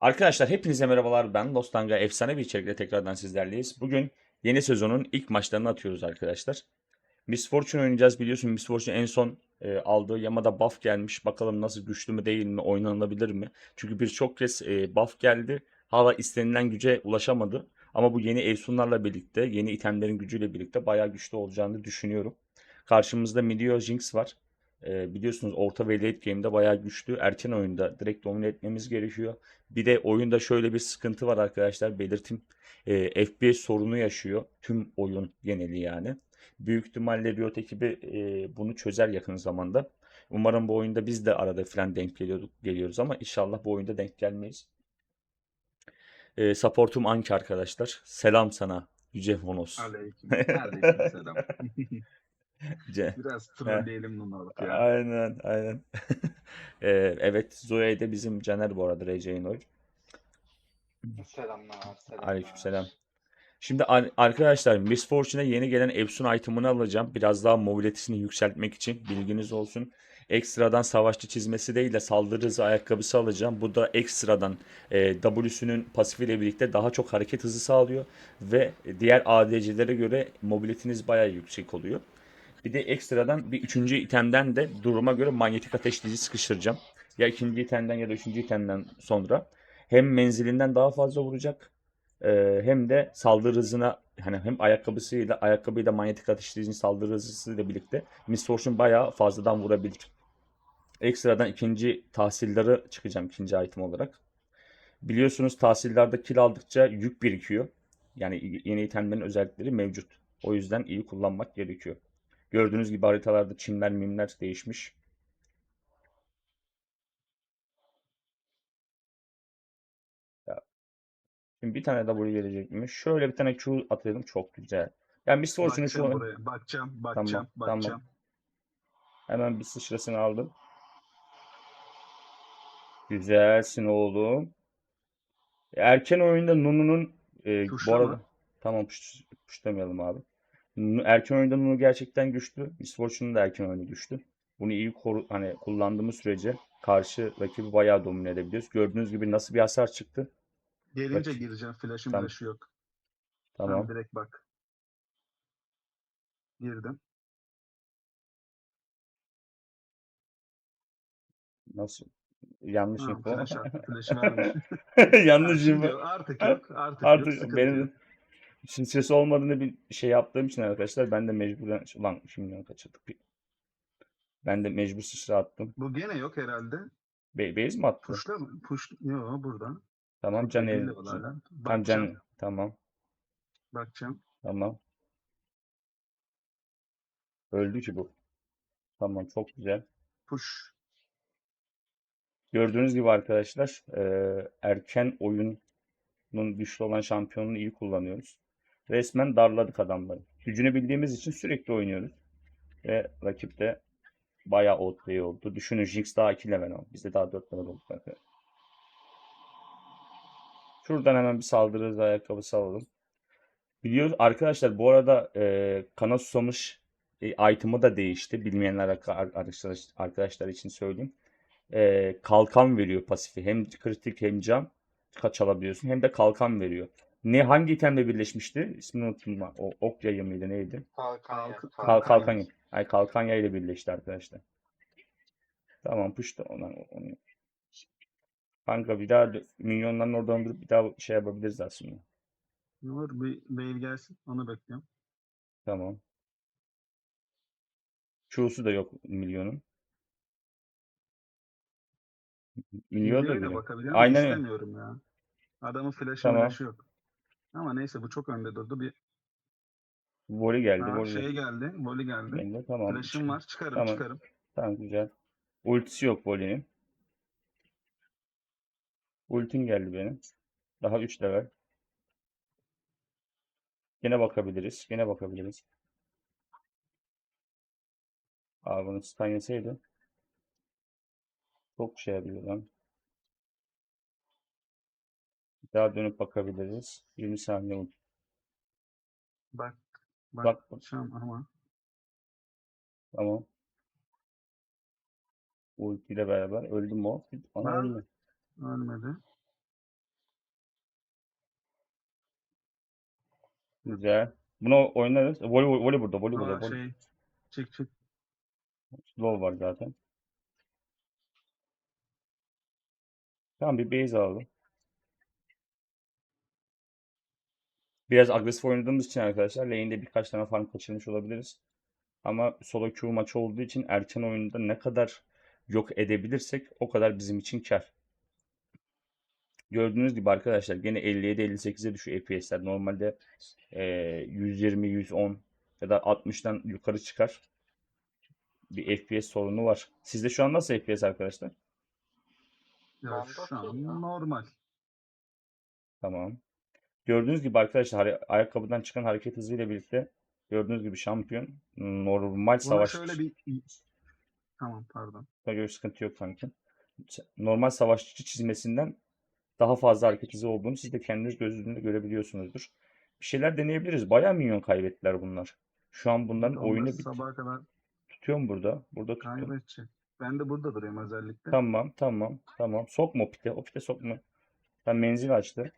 Arkadaşlar hepinize merhabalar. Ben Lostanga efsane bir içerikle tekrardan sizlerleyiz. Bugün yeni sezonun ilk maçlarını atıyoruz arkadaşlar. Miss Fortune oynayacağız biliyorsun. Miss Fortune en son e, aldığı Yamada buff gelmiş. Bakalım nasıl güçlü mü değil mi, oynanabilir mi? Çünkü birçok kez e, buff geldi. Hala istenilen güce ulaşamadı. Ama bu yeni Efsunlarla birlikte, yeni itemlerin gücüyle birlikte bayağı güçlü olacağını düşünüyorum. Karşımızda Milio Jinx var. E, biliyorsunuz orta ve late game'de bayağı güçlü. Erken oyunda direkt domine etmemiz gerekiyor. Bir de oyunda şöyle bir sıkıntı var arkadaşlar belirteyim. E, FPS sorunu yaşıyor. Tüm oyun geneli yani. Büyük ihtimalle Riot ekibi e, bunu çözer yakın zamanda. Umarım bu oyunda biz de arada falan denk geliyorduk, geliyoruz ama inşallah bu oyunda denk gelmeyiz. E, supportum Anki arkadaşlar. Selam sana Yüce Honos. Aleyküm. Aleyküm selam. Ce- Biraz trolleyelim numaralık ya. Aynen aynen. E, evet Zoe de bizim Caner bu arada RC Inoy. Selamlar, selamlar. Aleykümselam. Şimdi ar- arkadaşlar Miss Fortune'e yeni gelen Epson item'ını alacağım. Biraz daha mobilitesini yükseltmek için bilginiz olsun. Ekstradan savaşçı çizmesi değil de saldırı hızı ayakkabısı alacağım. Bu da ekstradan e, W'sünün pasifiyle birlikte daha çok hareket hızı sağlıyor. Ve diğer ADC'lere göre mobiliteniz bayağı yüksek oluyor. Bir de ekstradan bir üçüncü itemden de duruma göre manyetik ateşleyici sıkıştıracağım. Ya ikinci itemden ya da üçüncü itemden sonra. Hem menzilinden daha fazla vuracak. Ee, hem de saldırı hızına hani hem ayakkabısıyla ayakkabıyla manyetik ateşleyicinin saldırı hızıyla birlikte Miss Fortune bayağı fazladan vurabilir. Ekstradan ikinci tahsilleri çıkacağım ikinci item olarak. Biliyorsunuz tahsillerde kill aldıkça yük birikiyor. Yani yeni itemlerin özellikleri mevcut. O yüzden iyi kullanmak gerekiyor. Gördüğünüz gibi haritalarda çimler mimler değişmiş. Şimdi bir tane W gelecekmiş. Şöyle bir tane Q atayalım. Çok güzel. Yani Fortune'u Bakacağım şu buraya. Bakacağım, bakacağım, tamam. bakacağım. hemen bir sıçrasını aldım. Güzelsin oğlum. Erken oyunda Nunu'nun e, bu arada tamam push, pushlamayalım abi. Erken oyunda Nunu gerçekten güçlü. Miss Fortune'un da erken oyunu güçlü. Bunu iyi koru, hani kullandığımız sürece karşı rakibi bayağı domine edebiliyoruz. Gördüğünüz gibi nasıl bir hasar çıktı. Gelince Bak. gireceğim. Flash'ın Tamam. flash'ı yok. Tamam. Sen direkt bak. Girdim. Nasıl? Yanlış Ha, info. flash vermiş. Yanlış info. Artık yok. Artık, yok. Artık Sıkıntı benim yok. Ses olmadığını bir şey yaptığım için arkadaşlar ben de mecburen ulan şimdi kaçırdık bir. Ben de mecbur sıçra attım. Bu gene yok herhalde. Be base mi attı? Push'la mı? Push. Yok burada. Tamam can olaylar. Tamam can. Tamam. Bakacağım. Tamam. Öldü ki bu. Tamam çok güzel. Push. Gördüğünüz gibi arkadaşlar eee, erken oyunun güçlü olan şampiyonunu iyi kullanıyoruz. Resmen darladık adamları. Gücünü bildiğimiz için sürekli oynuyoruz. Ve rakip de bayağı outplay oldu. Düşünün Jinx daha 2 level oldu. Biz daha 4 level olduk arkadaşlar. Şuradan hemen bir saldırı hızı ayakkabısı alalım. Biliyoruz arkadaşlar bu arada e, kana susamış e, item'ı da değişti. Bilmeyenler arka- arkadaşlar, arkadaşlar için söyleyeyim. E, kalkan veriyor pasifi. Hem kritik hem can kaç alabiliyorsun hem de kalkan veriyor. Ne hangi itemle birleşmişti? İsmini unuttum. ben. O ok yayı mıydı neydi? Kalkan, Kalk- Kal Kalkan yayı. Ay kalkan yayı ile birleşti arkadaşlar. Tamam push da ona onu. Kanka bir daha dö- minyonların oradan durup bir daha şey yapabiliriz aslında. Ne olur bir mail gelsin. Onu bekliyorum. Tamam. Q'su da yok milyonun. Milyon da Videoya da bile. bakabilirim. Aynen öyle. istemiyorum ya. Adamın flash'ı Tamam. flash'ı yok. Ama neyse bu çok önde durdu. Bir Voli geldi. ha, Voli şey geldi. Voli geldi. Ben de tamam. Flash'ım var. Çıkarım Tamam. çıkarım. Tamam güzel. Ultisi yok Voli'nin. Ultin geldi benim. Daha 3 level. Gene bakabiliriz. Gene bakabiliriz. Abi bunu stun yeseydi. Çok şey yapıyor lan. Daha dönüp bakabiliriz. 20 saniye oldu. Bak, bak, bak. bakacağım ama. Tamam. Ultiyle beraber öldü mü o? Bana ölmedi. Güzel. Bunu oynarız. Voli, voli burada, voli Aa, Şey, çık çık. Slow var zaten. Tamam bir base alalım. Biraz agresif oynadığımız için arkadaşlar lane'de birkaç tane farm kaçırmış olabiliriz. Ama solo queue maçı olduğu için erken oyunda ne kadar yok edebilirsek o kadar bizim için kar. Gördüğünüz gibi arkadaşlar gene 57-58'e düşüyor FPS'ler. Normalde eee 120-110 ya da 60'tan yukarı çıkar. Bir FPS sorunu var. Sizde şu an nasıl FPS arkadaşlar? Ya şu an normal. Tamam. Gördüğünüz gibi arkadaşlar ayakkabıdan çıkan hareket hızıyla birlikte gördüğünüz gibi şampiyon normal savaş şöyle bir Tamam pardon. göre sıkıntı yok kanka. Normal savaşçı çizmesinden daha fazla hareket hızı olduğunu siz de kendiniz göz önünde görebiliyorsunuzdur. Bir şeyler deneyebiliriz. Bayağı minyon kaybettiler bunlar. Şu an bunların Onlar oyunu bit- sabaha kadar tutuyorum burada. Burada tutuyorum. kaybedecek. Ben de burada duruyorum özellikle. Tamam, tamam, tamam. Sokma o pite. O pite sokma. Ben menzil açtı.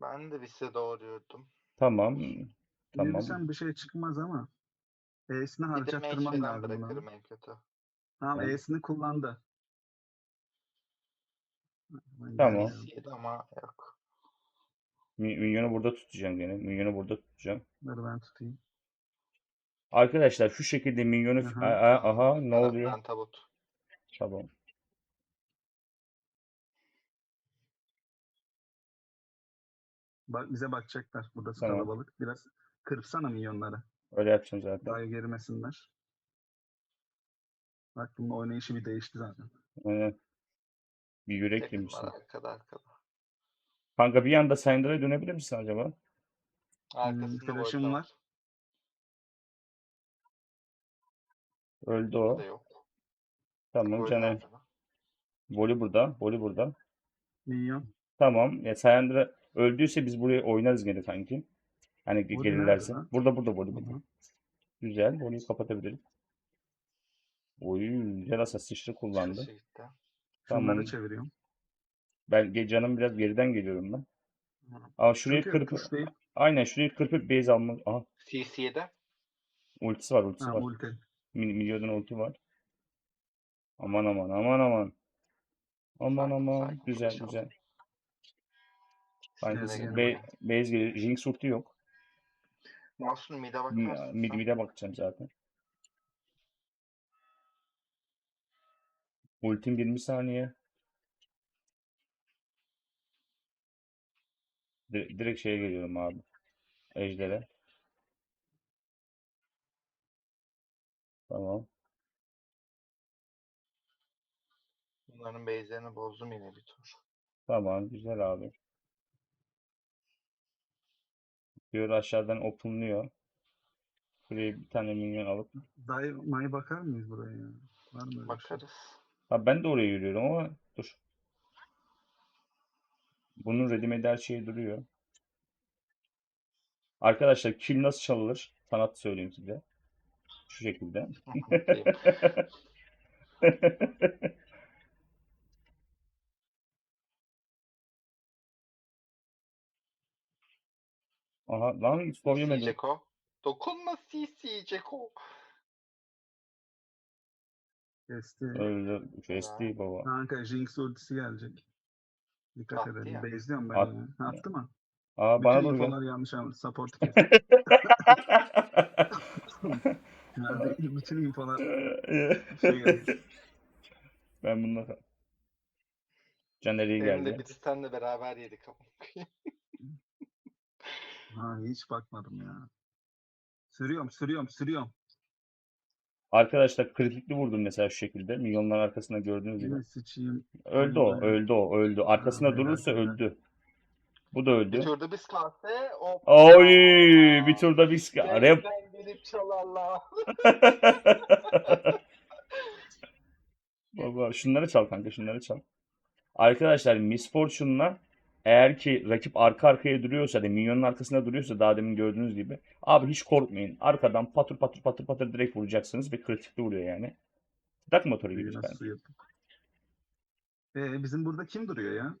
Ben de bize doğruyordum. Tamam. Tamam. Yürüsem bir şey çıkmaz ama E'sini Bir de harcattırmam menşeden lazım buna. bırakırım en kötü. Tamam Tamam. E'sini kullandı. Tamam. CC'ydi ama yok. Mi- Minyonu burada tutacağım gene. Minyonu burada tutacağım. Dur ben tutayım. Arkadaşlar şu şekilde minyonu Aha. aha, aha ne oluyor? Ben tabut. Tamam. Bak bize bakacaklar. Burası Tamam. kalabalık. Biraz kırpsana milyonları. Öyle yapacağım zaten. Daha gerimesinler. Bak bunun oynayışı bir değişti zaten. Aynen. Bir yürek Yakın yemişsin. var arkada arkada. Kanka bir anda Syndra'ya dönebilir misin acaba? Arkasında flash'ım var. Öldü O da yok. Tamam Öldü Caner. arkada. Voli burada. Voli burada. Minyon. Tamam. Ya Syndra öldüyse biz buraya oynarız gene kanki. Hani Voli gelirlerse. nerede lan? Burada burada Voli Hı burada. hı. Güzel. Voli'yi kapatabiliriz. Oy güzel sıçrı kullandı. Tamam. Şunları çeviriyorum. Ben canım biraz geriden geliyorum ben. Hı. Ama şurayı kırıp tuşlayıp- aynen şurayı kırpıp base almak. Aha CC'de. ultisi var ultisi Ha, var. ulti. Mil- Milyonun ulti var. Aman aman aman aman. Aman aman. Güzel güzel. Size Kanka de siz gelin be base geliyor. Jinx ulti yok. Masum mid'e bakar Mi- mısın Mid mid'e bakacağım zaten. Ultim 20 saniye. Di- direkt şeye geliyorum abi. Ejder'e. Tamam. Bunların base'lerini bozdum yine bir tur. Tamam. Güzel abi. Diyor aşağıdan openlıyor. Buraya bir tane minyon alıp. Dive May bakar mıyız buraya ya? Var mı öyle bir şey? Bakarız. Ha ben de oraya yürüyorum ama dur. Bunun ready her şeyi duruyor. Arkadaşlar kill nasıl çalınır? Sanat söyleyeyim size. Şu şekilde. Aha lan stop CC yemedim. Ceko. Dokunma CC Ceko. Kesti. Öldü. Kesti baba. Kanka Jinx ultisi gelecek. Dikkat Attı edelim. ya. Base'liyorum ben At- ya. Attı mı? Aa bana Bütün doğru gel. infolar yanlış ama support kes. Yani bütün infolar şey geldi. Ben bununla Caner iyi Benim de geldi. biz seninle beraber yedik. Ha hiç bakmadım ya. Sürüyorum, sürüyorum, sürüyorum. Arkadaşlar kritikli vurdum mesela şu şekilde. Milyonların arkasında gördüğünüz gibi. Yine sıçayım. Öldü o, Aynen. öldü o, öldü. Arkasında helal, durursa öldü. Bu da öldü. Bir turda biz kalse o Oy, bir turda biz gelip çalarlar. Baba şunları çal kanka, şunları çal. Arkadaşlar Miss Fortune'la eğer ki rakip arka arkaya duruyorsa da minyonun arkasında duruyorsa daha demin gördüğünüz gibi abi hiç korkmayın. Arkadan patır patır patır patır direkt vuracaksınız ve kritikli vuruyor yani. Tak motoru gibi yani. Ee, bizim burada kim duruyor ya?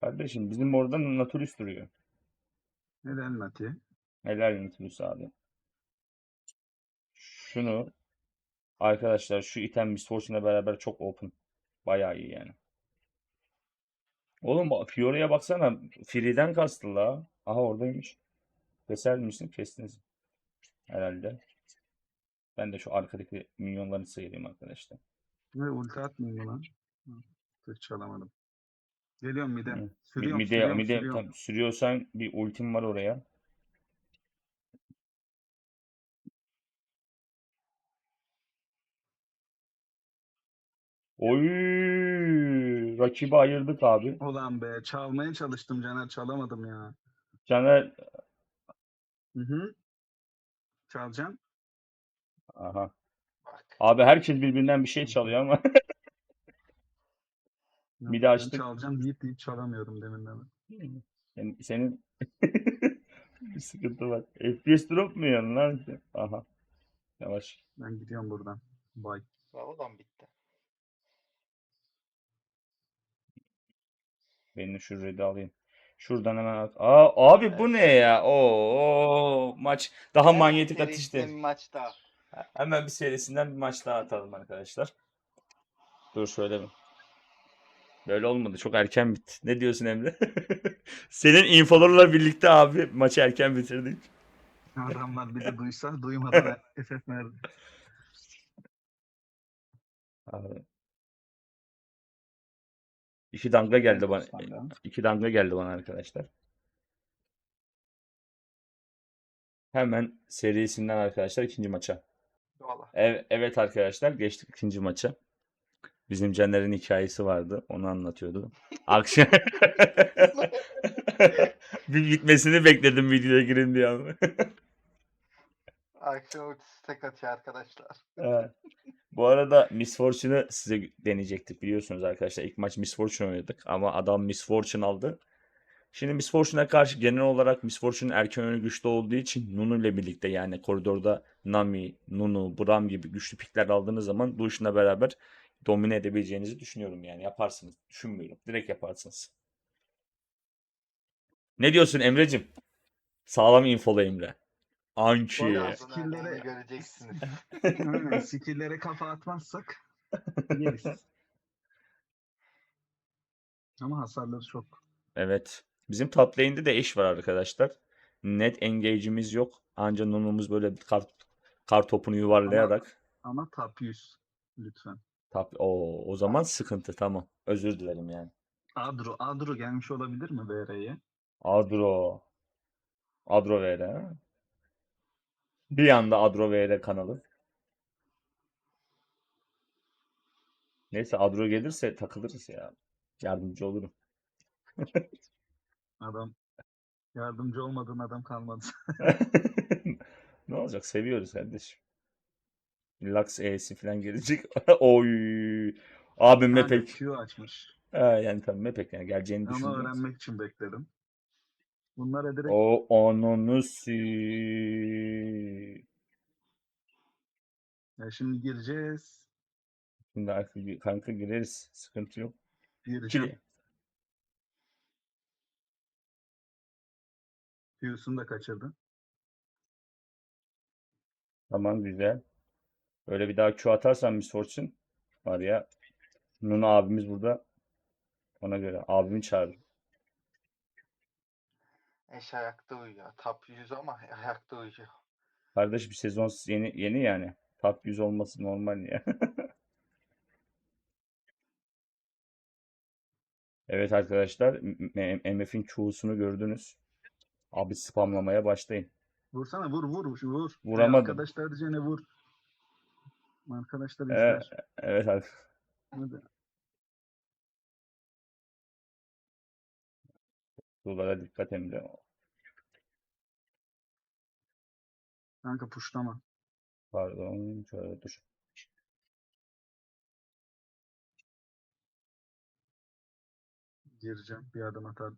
Kardeşim bizim orada Nautilus duruyor. Neden Nati? Helal Nautilus abi. Şunu arkadaşlar şu item Miss Fortune'la beraber çok open. Bayağı iyi yani. Oğlum bak Fiora'ya baksana. Free'den kastı la. Aha oradaymış. Keser misin? Kestiniz. Herhalde. Ben de şu arkadaki minyonları sayayım arkadaşlar. Ve ulti mı lan? Tık çalamadım. Geliyorum mide. Hı. Sürüyorum, Mide, sürüyorum, mide sürüyorum. tam sürüyorsan bir ultim var oraya. Oy, rakibi ayırdık abi. Ulan be çalmaya çalıştım Caner çalamadım ya. Caner, Hı hı. Çalacağım. aha. Bak. Abi herkes birbirinden bir şey çalıyor ama. Yok, Bir de ben açtık. çalacağım deyip deyip çalamıyorum deminden. beri. Senin, senin bir sıkıntı var. FPS drop mu yiyorsun lan? Aha. Yavaş. Ben gidiyorum buradan. Bye. Bravo'dan bitti. Benim şu red'i alayım. Şuradan hemen at. Aa, abi bu ne ya? Oo, maç daha Hemen manyetik atıştı. Bir maç daha. Hemen bir serisinden bir maç daha atalım arkadaşlar. Dur şöyle bir. Böyle olmadı. Çok erken bitti. Ne diyorsun Emre? Senin infolarla birlikte abi maçı erken bitirdik. Adamlar bir de duysa duymadan FF verdi. Abi. İki damga geldi bana. İki damga geldi bana arkadaşlar. Hemen serisinden arkadaşlar ikinci maça. Valla. Ev, evet arkadaşlar geçtik ikinci maça. Bizim Caner'in hikayesi vardı. Onu anlatıyordu. Akşam bir bitmesini bekledim videoya girin diye. Akşam ultisi tek atıyor arkadaşlar. Evet. Bu arada Miss Fortune'ı size deneyecektik biliyorsunuz arkadaşlar. İlk maç Miss Fortune oynadık ama adam Miss Fortune aldı. Şimdi Miss Fortune'a karşı genel olarak Miss Fortune'un erken oyunu güçlü olduğu için Nunu ile birlikte yani koridorda Nami, Nunu, Braum gibi güçlü pikler aldığınız zaman Lucian'la beraber domine edebileceğinizi düşünüyorum yani. Yaparsınız. Düşünmüyorum. Direkt yaparsınız. Ne diyorsun Emre'cim? Sağlam infolu Emre. Anki. Örneğini göreceksiniz. Aynen, skill'lere kafa atmazsak yeriz. Ama hasarları çok. Evet. Bizim top lane'de de eş var arkadaşlar. Net engage'imiz yok. Anca Nunu'muz böyle bir kar, kar topunu yuvarlayarak Ama top 100 lütfen. top o o zaman sıkıntı tamam. Özür dilerim yani. Adro, Adro gelmiş olabilir mi BR'ye? Adro. Adro VR. ha? Bir anda Adro VR kanalı. Neyse Adro gelirse takılırız ya. Yardımcı olurum. Adam yardımcı olmadığın adam kalmadı. Ne olacak? Seviyoruz kardeşim. Lux E'si falan gelecek. Oy. Abim Mepek. Q açmış. Ha, yani tabii Mepek yani geleceğini Ama düşündüm. öğrenmek için bekledim. Bunlara direkt O onunu si. ya şimdi gireceğiz. Şimdi artık bir kanka gireriz. Sıkıntı yok. Gireceğim. Ki- Q'sunu da kaçırdı. Tamam güzel. Öyle bir daha Q atarsan Miss Fortune var ya. Nunu abimiz burada. Ona göre abimi çağır. Eş ayakta uyuyor. Top 100 ama ayakta uyuyor. Kardeş bir sezon yeni yeni yani. Top 100 olması normal ya. Evet arkadaşlar, MF'in Q'sunu gördünüz. Abi spamlamaya başlayın. Vursana vur vur vur. Ee, Vuramadım. Arkadaşlar diyeceğine vur. Arkadaşlar Evet. izler. Evet abi. Hadi. Sulara dikkat Emre. Kanka puşlama. Pardon, şöyle dur. Gireceğim. Bir adım atar.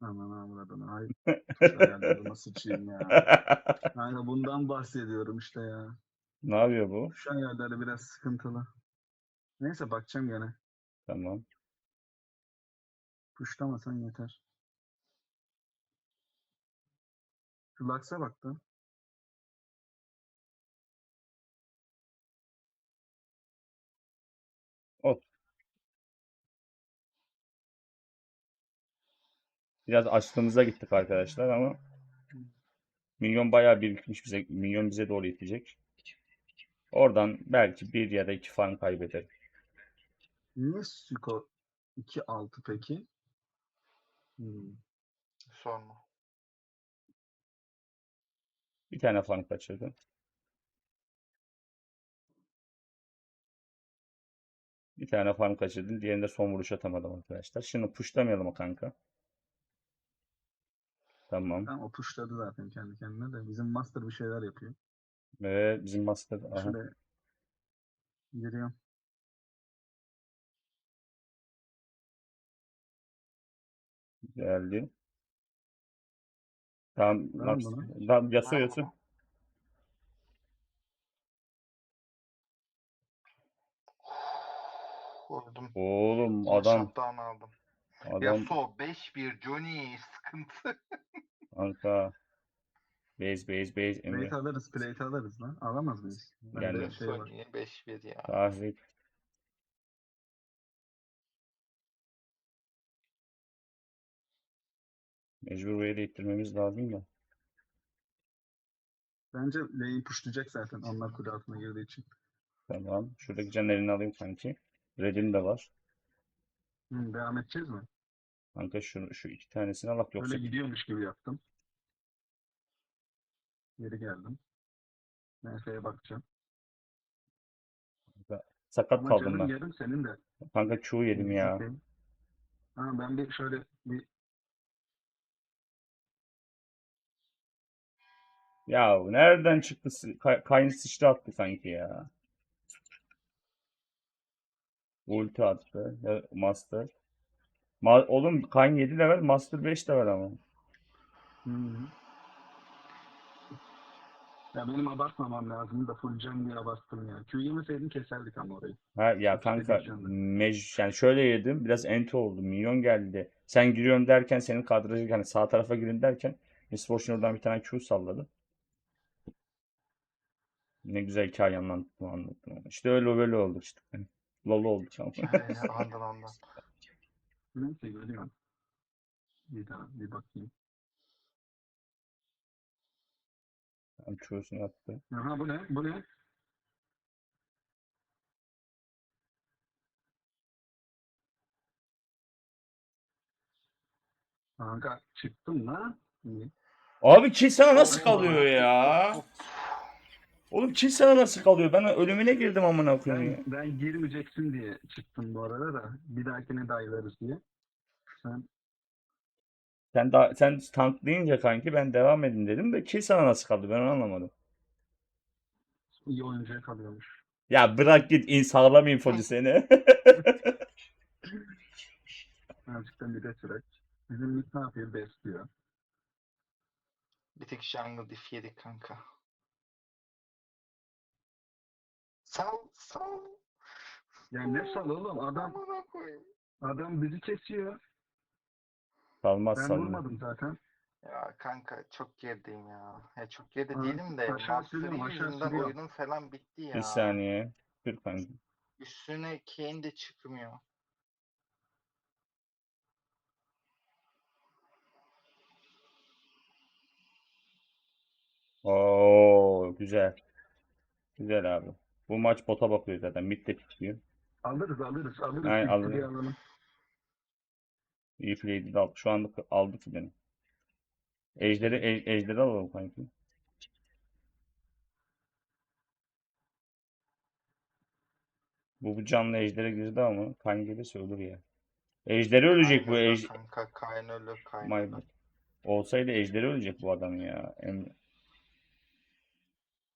Aman avradını. Ay tuşa ayarlarıma sıçayım ya. Kanka bundan bahsediyorum işte ya. Ne yapıyor bu? Şu ayarları biraz sıkıntılı. Neyse bakacağım gene. Tamam. Puşlamasan yeter. Şu Lux'a baktım. Biraz açlığımıza gittik arkadaşlar ama milyon bayağı birikmiş bize. Milyon bize doğru itecek. Oradan belki bir ya da iki farm kaybeder. Niye skor 2-6 peki? Hmm. Sorma. Bir tane farm kaçırdı. Bir tane farm kaçırdım. Diğerinde son vuruş atamadım arkadaşlar. Şimdi pushlamayalım o kanka. Tamam. Tamam o pushladı zaten kendi kendine de. Bizim master bir şeyler yapıyor. Ve bizim master aha, Şöyle giriyorum. Geldi. Tamam. Tamam Max, bunu. tamam, Yasuo. mı? Vurdum. Oğlum Yine adam aldım. adam Yasuo 5-1 Johnny sıkıntı. kanka. Base base base Emre. Plate alırız, plate alırız lan. Alamaz mıyız? Yani- şey var. Sony 5-1 ya. Tahrik. Mecbur wade'e ittirmemiz lazım da. Bence lane'i pushlayacak zaten. Onlar kule altına girdiği için. Tamam. Şuradaki canlarını alayım kanki. Red'im de var. Hı, devam edeceğiz mi? Kanka şu, şu iki tanesini alak yoksa Öyle gidiyormuş gibi yaptım. Geri geldim. NF'ye bakacağım. sakat Ama kaldım canım ben. yarım senin de. Kanka Q yedim ya. Ha, ben bir şöyle bir Ya nereden çıktı? Kay Kayn sıçra attı sanki ya. Ulti attı. Master. Ma Oğlum Kayn 7 level, Master 5 level ama. Hı hı. Ya benim abartmamam lazım da full can diye abarttım ya. Q yemeseydin keserdik ama orayı. Ha ya Otuz kanka sekiz canlı. mec yani şöyle yedim biraz enti oldu. Minyon geldi. Sen giriyorum derken senin kadrajı hani sağ tarafa girin derken Misfortune oradan bir tane Q salladı. Ne güzel hikaye anlattım anlattım. İşte öyle böyle oldu işte. Lolo oldu ama. Yani ondan ondan. Neyse görüyorum. Bir daha bir bakayım. Q'sunu attı. Aha bu ne? Bu ne? Kanka çıktım lan. Abi kill sana nasıl kalıyor ya? Oğlum kill sana nasıl kalıyor? Ben ölümüne girdim amına koyayım ya. Ben, ben girmeyeceksin diye çıktım bu arada da. Bir dahakine dayılarız diye. Sen Sen daha sen tank deyince kanki ben devam edin dedim de kill sana nasıl kaldı ben onu anlamadım. iyi oyuncuya kalıyormuş. Ya bırak git in sağlam infocu seni. Azıcık bir de süreç. Bizim ne yapıyor? Besliyor. Bir tek jungle diff yedik kanka. Sal sal. Yani ne sal oğlum? Adam Amına koyayım. adam bizi kesiyor. Salmaz Ben salmaz. vurmadım zaten. Ya kanka çok gerideyim ya. Ya çok geride değilim de aşağı sürüyorum, aşağı yüzünden sürüyorum. oyunun falan bitti ya. Bir saniye. Dur kanka. Üstüne Kane de çıkmıyor. Oo güzel. Güzel abi. Bu maç bota bakıyor zaten. Mid de tutuyor. Alırız alırız alırız. Aynen, alırız. diye alalım. İyi play'di de aldı. Şu anda aldık beni. Ejderi, e- ejderi alalım kanki. Bu, bu canlı ejdere girdi ama kan gelirse ölür ya. Ejderi ölecek bu. Kayn ölür Ej Kanka Kayn ölür Kayn ölür. Olsaydı ejderi ölecek bu adam ya. Emre.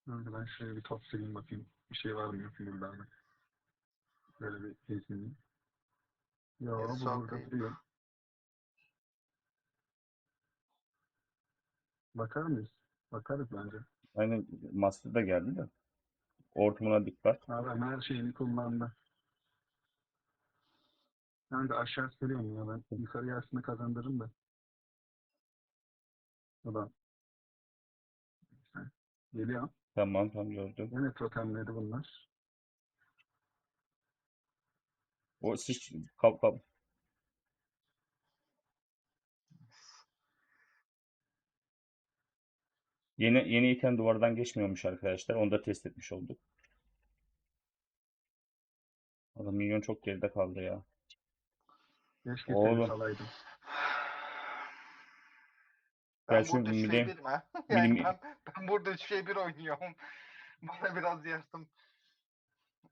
Ben şöyle bir top sileyim bakayım. Bir şey var mı mı? Böyle bir kesinlik. Yo bu burada duruyor. Bakar mıyız? Bakarız bence. Aynen Master da geldi de. Ortamına dikkat. Adam her şeyini kullandı. Ben de aşağı sürüyorum ya ben. Yukarıya aslında kazandırırım da. Ulan Geliyor. Tamam tamam gördüm. Yine totemledi bunlar. O siz kap kap. Yeni yeni iken duvardan geçmiyormuş arkadaşlar. Onu da test etmiş olduk. Adam milyon çok geride kaldı ya. Keşke Oğlum. seni salaydım. Ben Ya burada 3 mini- şey 1 mi? Yani ben, ben burada 3 şey 1 oynuyorum. Bana biraz yardım.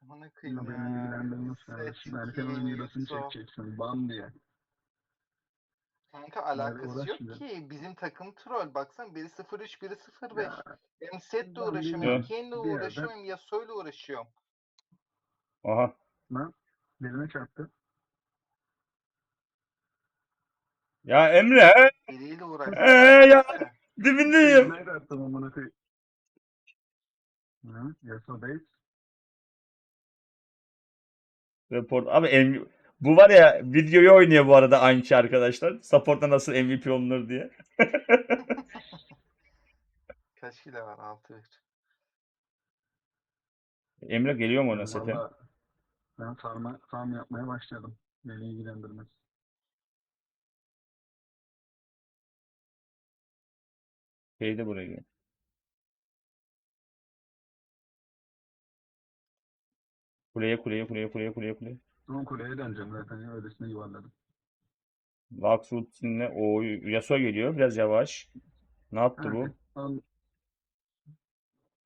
Amına Yine koyayım beni ya. ilgilendirmez kardeşim. Erken oyun videosunu Yusuf. çekeceksin. Bam diye. Kanka alakası yok ki. Bizim takım troll. Baksana biri 0-3 biri 0-5. Ya, Hem setle ben uğraşıyorum bilmiyorum. hem Kane'le Bir yerden- uğraşıyorum hem Yasuo'yla uğraşıyorum. Aha. lan. Birine çarptı. Ya Emre Biriyle uğraşıyorum. Ee, ya. dibindeyim. Nerede attım amına koyayım? Hı, base. Report. Abi M- bu var ya videoyu oynuyor bu arada aynı kişi arkadaşlar. Support'ta nasıl MVP olunur diye. Kaç kilo var? 6-1. Emre geliyor mu ona sete? Ben farma, farm yapmaya başladım. Beni ilgilendirmez. Şeyde buraya gel. Kuleye kuleye kuleye kuleye kuleye kuleye. Son kuleye döneceğim zaten. ya, Öylesine yuvarladım. Luxut'inle o Yasuo geliyor. Biraz yavaş. Ne yaptı bu? Hadi, On,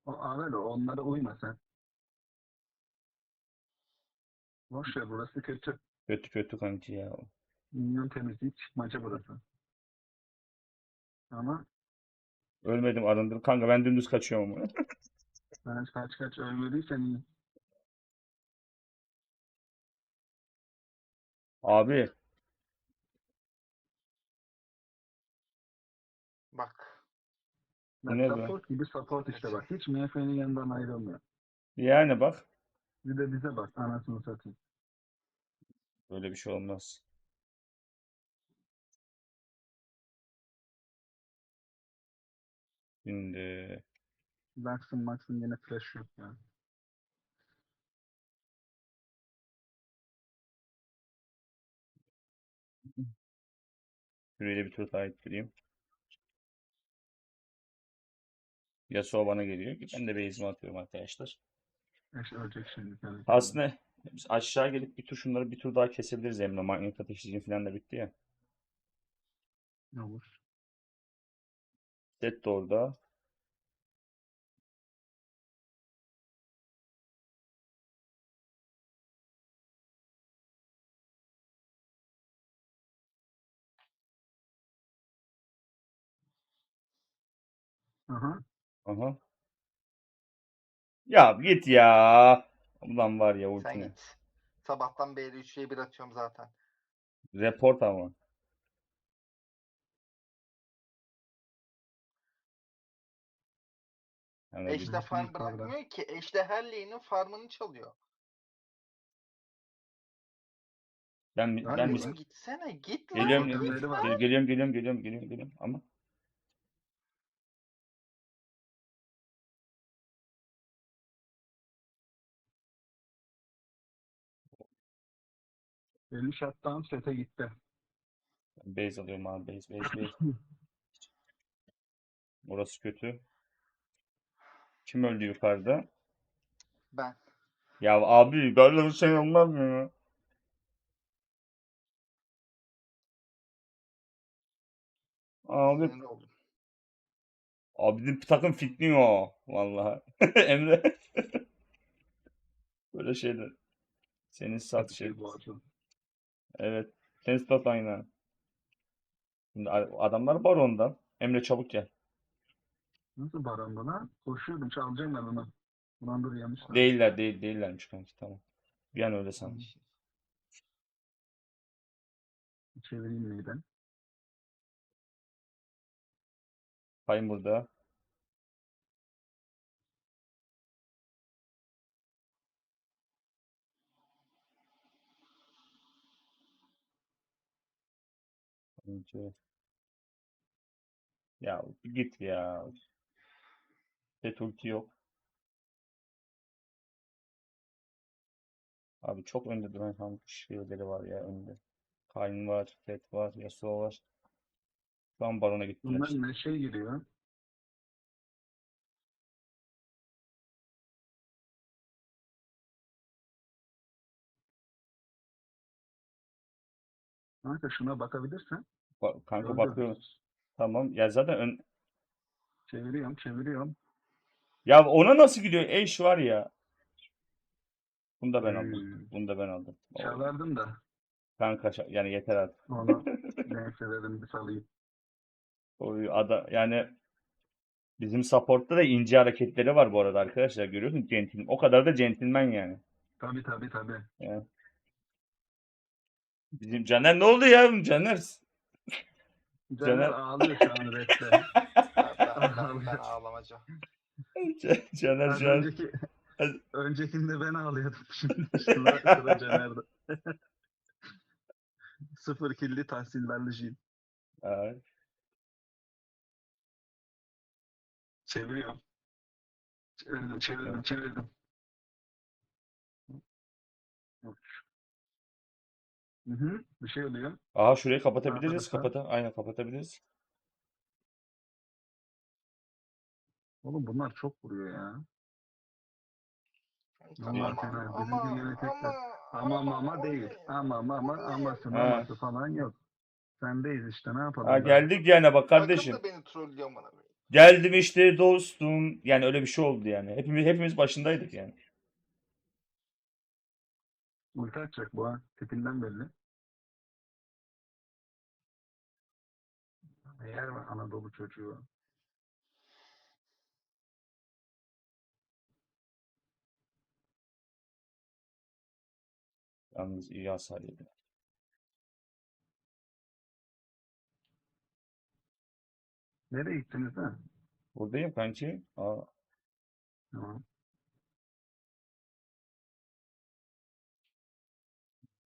o Avel. Onlara uyma sen. Boş ver burası kötü. Kötü kötü kanki ya. Minyon temizliği çıkmaca burası. Ama Ölmedim arındım. Kanka ben dümdüz kaçıyorum ben kaç kaç ölmediysen iyi. Abi Bak. Bak, ne be? support gibi support işte bak. Hiç MF'nin yanından ayrılmıyor. yani bak. Bir de bize bak. Anasını satayım. Böyle bir şey olmaz. Şimdi Lux'ın Max'ın yine flash yok ya. şuraya bir tur daha ettireyim. Yasuo bana geliyor. Ben de base'imi atıyorum arkadaşlar. Ölecek şimdi. Aslında biz aşağı gelip bir tur şunları bir tur daha kesebiliriz Emre. Magnet ateşleyicim falan da bitti ya. Ne olur? Set de orada. Aha. Aha. Ya git ya. Ulan var ya Sen ultini. git. Sabahtan beri 3 şey 1 atıyorum zaten. Report ama. Yani Ejder farm bırakmıyor ki. Ejder her lane'in farmını çalıyor. ben Ben ben de- mis- Oğlum gitsene. Git lan. Geliyorum, git geliyorum. gel- geliyorum geliyorum geliyorum geliyorum geliyorum ama Belli shutdown sete gitti. base alıyorum abi base base base. Orası kötü. Kim öldü yukarıda? Ben. Ya abi böyle bir şey olmaz mı ya? Abi Sinir oldum. Abi bizim takım fitliyor vallahi. Emre. Böyle şeyler. Senin sat şey. Evet. Senin stat aynı. Şimdi adamlar barondan. Emre çabuk gel. Nasıl baron bana? Koşuyordum çalacağım ben onu. Ulan dur yanlış. Değiller değil değillermiş kanki tamam. Bir an öyle sandım. Çevireyim meydan. Payım burada. Önce. Ya git ya. Ulti yok. Abi çok önde duran hangi şeyleri var ya önde. Kayn var, Set var, Yasuo var. Şu an Baron'a gittiler. Bunlar ne şey giriyor? Kanka şuna bakabilirsen. Ba- Kanka gördüm. bakıyorum. Tamam. Ya zaten ön... Çeviriyorum, çeviriyorum. Ya ona nasıl gidiyor? Eş var ya. Bunu da ben aldım. Hmm. Bunu da ben aldım. Çalardım da. Kanka şa- yani yeter artık. Onu neyse dedim bir salayım. O ada yani bizim support'ta da ince hareketleri var bu arada arkadaşlar. Görüyorsun centilmen. O kadar da centilmen yani. Tabii tabii tabii. Bizim Caner ne oldu ya? Caner. Caner Caner- ağlıyor şu an redde. Ben. Caner Az şu an önceki, öncekinde ben ağlıyordum. Şimdi sıra Caner'de. Sıfır killi tahsil verliciyim. Aa, Çeviriyorum. Çevirdim, çevirdim, çevirdim. Hı hı, bir şey oluyor. Aha şurayı kapatabiliriz. Kapata. Aynen kapatabiliriz. Oğlum bunlar çok vuruyor ya. Ama ama tekrar. ama Ama ama değil. Ama ama ama aması maması falan yok. Sendeyiz işte ne yapalım. Ha geldik yani bak kardeşim. beni trollüyor bana. Geldim işte dostum. Yani öyle bir şey oldu yani. Hepimiz hepimiz başındaydık yani. Ulti atacak bu ha. Tipinden belli. Eğer Anadolu çocuğu? Yalnız iyi hasar yedi. Nereye gittiniz ha? Buradayım kanki. Aa, Tamam.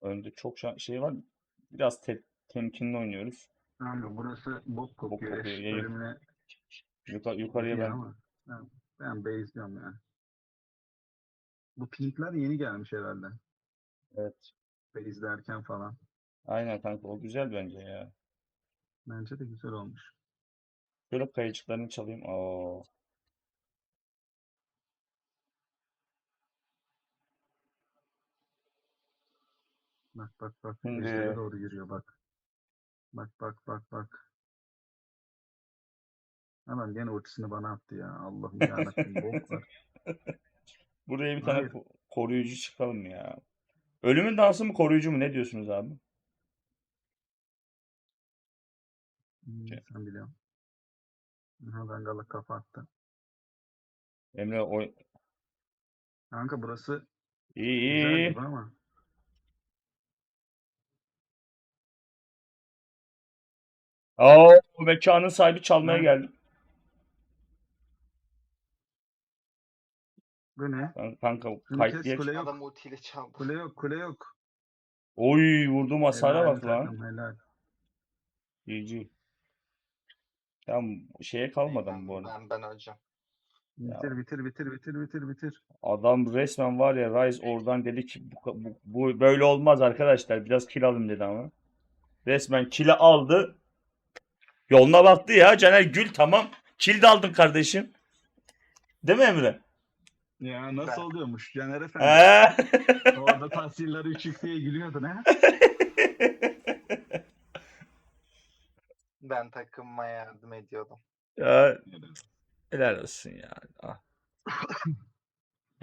önde çok şa- şey var. Biraz te- temkinli oynuyoruz. Abi burası bok kokuyor. kokuyor, Eş yayın. bölümüne Yuka- yukarıya iyi ben ama ben, ben base'liyorum ya. Bu pinkler yeni gelmiş herhalde. Evet. Base derken falan. Aynen kanka o güzel bence ya. Bence de güzel olmuş. Şöyle kayıcıklarını çalayım. Oo. Bak bak bak. Şimdi- doğru yürüyor bak. Bak bak bak bak. Adam gene ultisini bana attı ya. Allah'ım yarabbim bok var. Buraya bir tane Hayır. ko- koruyucu çıkalım ya. Ölümün dansı mı koruyucu mu? Ne diyorsunuz abi? Hmm, Şey. sen biliyorsun. Aha Dangalı kafa attı. Emre o Kanka burası iyi güzel iyi. gibi ama. Aa, o mekanın sahibi çalmaya Ben- geldi. Bu ne? Kan- Kanka kayıt geç. kule yok. Adam ultiyle çaldı. Kule yok kule yok. Oy vurduğum hasara Helal bak lan. takım, helal. GG. Tam şeye kalmadım bu Ben, arada. ben, ben öleceğim. Bitir bitir bitir bitir bitir bitir. Adam resmen var ya Rise oradan dedi ki bu, bu, bu böyle olmaz arkadaşlar. Biraz kill alın dedi ama. Resmen kill'i aldı. Yoluna baktı ya. Caner Gül tamam. Kill de aldın kardeşim. Değil mi Emre? Ya nasıl Ben- oluyormuş Caner Efendi? Orada tahsilleri üçük diye gülüyordun ha? Ben takımıma yardım ediyordum. ya helal olsun ya. Ah.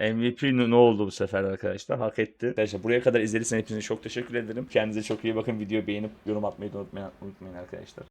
MVP ne oldu bu sefer arkadaşlar? Hak etti. Arkadaşlar buraya kadar izlediyseniz hepinize çok teşekkür ederim. Kendinize çok iyi bakın. Videoyu beğenip yorum atmayı da unutmayın, unutmayın arkadaşlar.